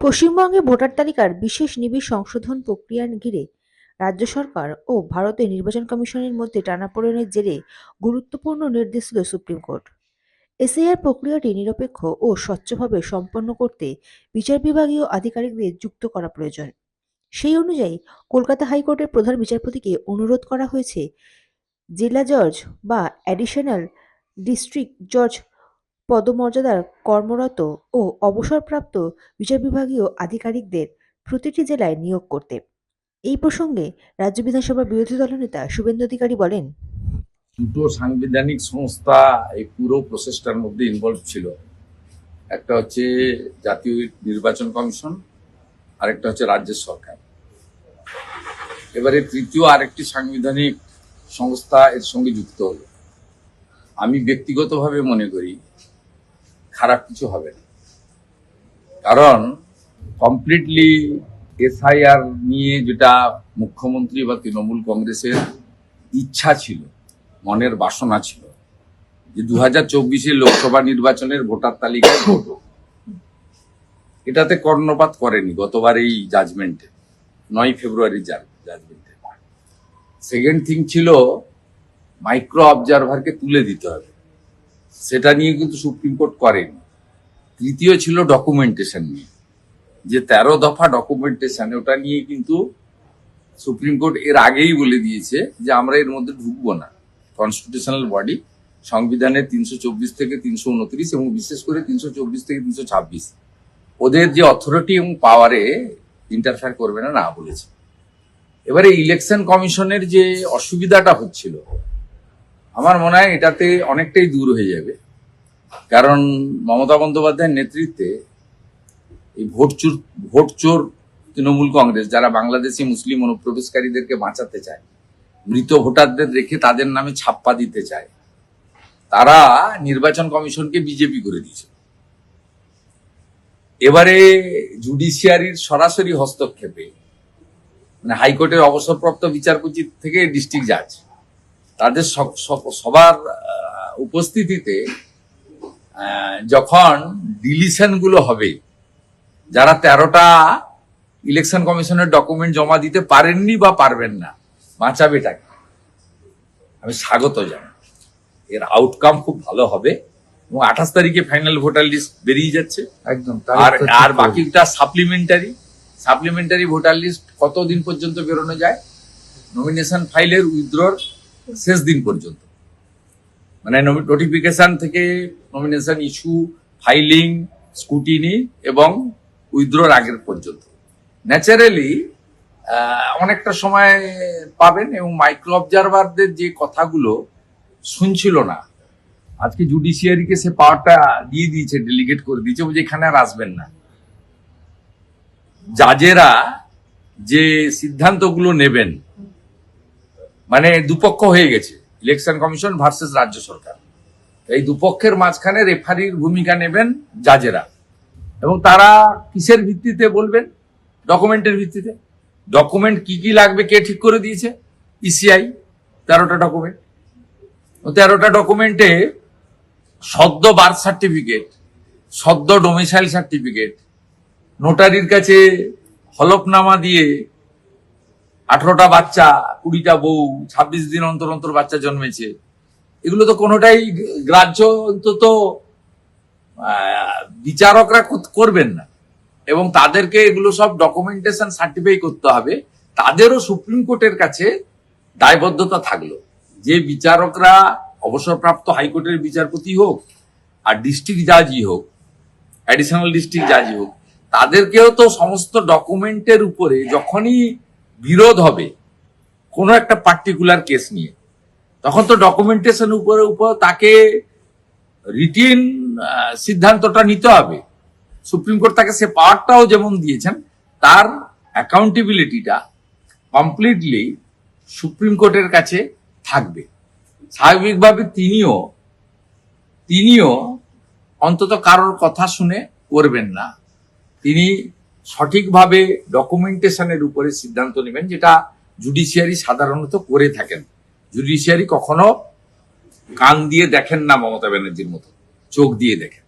পশ্চিমবঙ্গে ভোটার তালিকার বিশেষ নিবিড় সংশোধন প্রক্রিয়া ঘিরে রাজ্য সরকার ও ভারতের নির্বাচন কমিশনের মধ্যে টানাপোড়েনের জেরে গুরুত্বপূর্ণ নির্দেশ দিল সুপ্রিম কোর্ট। এসআইআর প্রক্রিয়াটি নিরপেক্ষ ও স্বচ্ছভাবে সম্পন্ন করতে বিচার বিভাগীয় আধিকারিকদের যুক্ত করা প্রয়োজন। সেই অনুযায়ী কলকাতা হাইকোর্টের প্রধান বিচারপতিকে অনুরোধ করা হয়েছে, জেলা জজ বা অ্যাডিশনাল ডিস্ট্রিক্ট জজ পদমর্যাদার কর্মরত ও অবসরপ্রাপ্ত বিচার বিভাগীয় আধিকারিকদের প্রতিটি জেলায় নিয়োগ করতে। এই প্রসঙ্গে রাজ্য বিধানসভার বিরোধী দলনেতা শুভেন্দু অধিকারী বলেন, দুটো সাংবিধানিক সংস্থা এই পুরো প্রসেসটার মধ্যে ইনভলভ ছিল। একটা হচ্ছে জাতীয় নির্বাচন কমিশন, আরেকটা হচ্ছে রাজ্য সরকার। এবারে তৃতীয় আরেকটি সাংবিধানিক সংস্থা এর সঙ্গে যুক্ত হলো। আমি ব্যক্তিগতভাবে মনে করি খারাপ কিছু হবে না। কারণ কমপ্লিটলি এসআইআর নিয়ে যেটা মুখ্যমন্ত্রী বা তৃণমূল কংগ্রেসের ইচ্ছা ছিল, মনের বাসনা ছিল, যে দু হাজার চব্বিশে লোকসভা নির্বাচনের ভোটার তালিকায় ভোট এটাতে কর্ণপাত করেনি গতবার এই জাজমেন্টে নয় ফেব্রুয়ারি জাজমেন্টে সেকেন্ড থিং ছিল মাইক্রো অবজারভারকে তুলে দিতে হবে। সেটা নিয়ে কিন্তু সুপ্রিম কোর্ট করেনি। তৃতীয় ছিল ডকুমেন্টেশন নিয়ে। যে তেরো দফা ডকুমেন্টেশন ওটা নিয়ে কিন্তু সুপ্রিম কোর্ট এর আগেই বলে দিয়েছে যে আমরা এর মধ্যে ঢুকবো না। কনস্টিটিউশনাল বডি সংবিধানের তিনশো চব্বিশ থেকে তিনশো উনত্রিশ এবং বিশেষ করে তিনশো চব্বিশ থেকে তিনশো ছাব্বিশ। ওদের যে অথরিটি এবং পাওয়ারে ইন্টারফেয়ার করবে না না বলেছে। এবারে ইলেকশন কমিশনের যে অসুবিধাটা হচ্ছিল আমার মনে হয় এটাতে অনেকটাই দূর হয়ে যাবে। কারণ মমতা বন্দ্যোপাধ্যায়ের নেতৃত্বে এই ভোট চোর ভোট চোর তৃণমূল কংগ্রেস, যারা বাংলাদেশি মুসলিম অনুপ্রবেশকারীদেরকে বাঁচাতে চায়, মৃত ভোটারদের রেখে তাদের নামে ছাপ্পা দিতে চায়, তারা নির্বাচন কমিশনকে বিজেপি করে দিয়েছে। এবারে জুডিশিয়ারির সরাসরি হস্তক্ষেপে মানে হাইকোর্টের অবসরপ্রাপ্ত বিচারপতি থেকে ডিস্ট্রিক্ট জাজ তাদের সব- সব- সবার উপস্থিতিতে যখন ডিলিশনগুলো হবে যারা তেরোটা ইলেকশন কমিশনের ডকুমেন্ট জমা দিতে পারেননি বা পারবেন না বাঁচাবে টাকা আমি স্বাগত জানাই। এর আউটকাম খুব ভালো হবে এবং আঠাশ তারিখে ফাইনাল ভোটার লিস্ট বেরিয়ে যাচ্ছে। একদম আর আর বাকিটা সাপ্লিমেন্টারি সাপ্লিমেন্টারি ভোটার লিস্ট কতদিন পর্যন্ত বেরোনো যায়? নমিনেশন ফাইলের উইথড্রর শেষ দিন পর্যন্ত। মানে নোটিফিকেশন থেকে নমিনেশন ইস্যু ফাইলিং স্কুটিনি এবং উইথড্রর আগের পর্যন্ত। ন্যাচারালি অনেকটা সময় পাবেন এবং মাইক্রো অবজারভারদের যে কথাগুলো শুনছিল না, আজকে জুডিশিয়ারিকে সে পাওয়ারটা দিয়ে দিয়েছে ডেলিগেট করে দিয়েছে যে এখানে আর আসবেন না। জাজেরা যে সিদ্ধান্তগুলো নেবেন মানে দুপক্ষ হয়ে গেছে ইলেকশন কমিশন ভার্সেস রাজ্য সরকার। এই দুপক্ষের মাঝখানে রেফারির ভূমিকা নেবেন জাজেরা। এবং তারা কিসের ভিত্তিতে বলবেন? ডকুমেন্টের ভিত্তিতে। ডকুমেন্ট কি কি লাগবে, কে ঠিক করে দিয়েছে? ইসিআই তেরোটা ডকুমেন্ট তেরোটা ডকুমেন্টে সদ্য বার্থ সার্টিফিকেট সদ্য ডোমিসাইল সার্টিফিকেট নোটারির কাছে হলফনামা দিয়ে আঠারোটা বাচ্চা, কুড়িটা বউ, ছাব্বিশ দিন অন্তর অন্তর বাচ্চা জন্মেছে। এগুলো তো কোনোটাই গ্রাহ্য অন্তত বিচারকরা করবেন না। এবং তাদেরকে এগুলো সব ডকুমেন্টেশন সার্টিফাই করতে হবে। তাদেরও সুপ্রিম কোর্টের কাছে দায়বদ্ধতা থাকল। যে বিচারকরা অবসরপ্রাপ্ত হাইকোর্টের বিচারপতি হোক আর ডিস্ট্রিক্ট জাজই হোক অ্যাডিশনাল ডিস্ট্রিক্ট জাজই হোক, তাদেরকেও তো সমস্ত ডকুমেন্টের উপরে যখনই বিরোধ হবে কোনো একটা পার্টিকুলার কেস নিয়ে। তখন তো ডকুমেন্টেশন উপরে উপর তাকে রিটিন সিদ্ধান্তটা নিতে হবে। সুপ্রিম কোর্ট তাকে সে পাওয়ারটাও যেমন দিয়েছেন, তার অ্যাকাউন্টেবিলিটিটা কমপ্লিটলি সুপ্রিম কোর্টের কাছে থাকবে। স্বাভাবিকভাবে তিনিও তিনিও অন্তত কারোর কথা শুনে করবেন না। তিনি সঠিকভাবে ডকুমেন্টেশনের উপরে সিদ্ধান্ত নেবেন, যেটা জুডিশিয়ারি সাধারণত করে থাকেন। জুডিশিয়ারি কখনো কান দিয়ে দেখেন না মমতা ব্যানার্জির মতো, চোখ দিয়ে দেখেন।